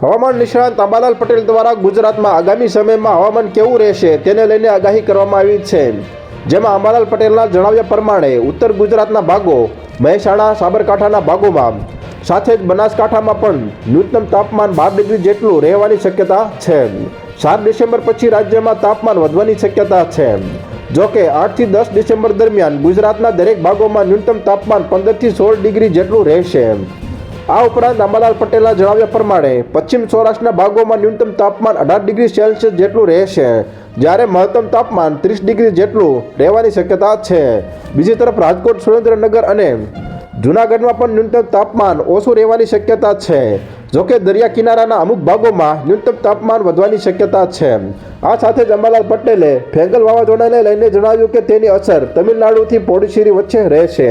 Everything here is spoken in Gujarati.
હવામાન નિષ્ણાંત અંબાલાલ પટેલ દ્વારા ગુજરાતમાં આગામી સમયમાં હવામાન કેવું રહેશે તેને લઈને આગાહી કરવામાં આવી છે. જેમાં અંબાલાલ પટેલના જણાવ્યા પ્રમાણે ઉત્તર ગુજરાતના ભાગો, મહેસાણા, સાબરકાંઠાના ભાગોમાં, સાથે જ બનાસકાંઠામાં પણ ન્યૂનતમ તાપમાન બાર ડિગ્રી જેટલું રહેવાની શક્યતા છે. સાત ડિસેમ્બર પછી રાજ્યમાં તાપમાન વધવાની શક્યતા છે. જો કે આઠથી દસ ડિસેમ્બર દરમિયાન ગુજરાતના દરેક ભાગોમાં ન્યૂનતમ તાપમાન પંદરથી સોળ ડિગ્રી જેટલું રહેશે. આ ઉપરાંત અંબાલાલ પટેલના જણાવ્યા પ્રમાણે પશ્ચિમ સૌરાષ્ટ્રના ભાગોમાં ન્યૂનતમ તાપમાન અઢાર ડિગ્રી સેલ્સિયસ જેટલું રહેશે. જ્યારે મહત્તમ તાપમાન ત્રીસ ડિગ્રી જેટલું રહેવાની શક્યતા છે. બીજી તરફ રાજકોટ, સુરેન્દ્રનગર અને જૂનાગઢમાં પણ ન્યૂનતમ તાપમાન ઓછું રહેવાની શક્યતા છે. જોકે દરિયા કિનારાના અમુક ભાગોમાં ન્યૂનતમ તાપમાન વધવાની શક્યતા છે. આ સાથે જ અંબાલાલ પટેલે ફેંગલ વાવાઝોડાને લઈને જણાવ્યું કે તેની અસર તમિલનાડુથી પોડિચેરી વચ્ચે રહેશે.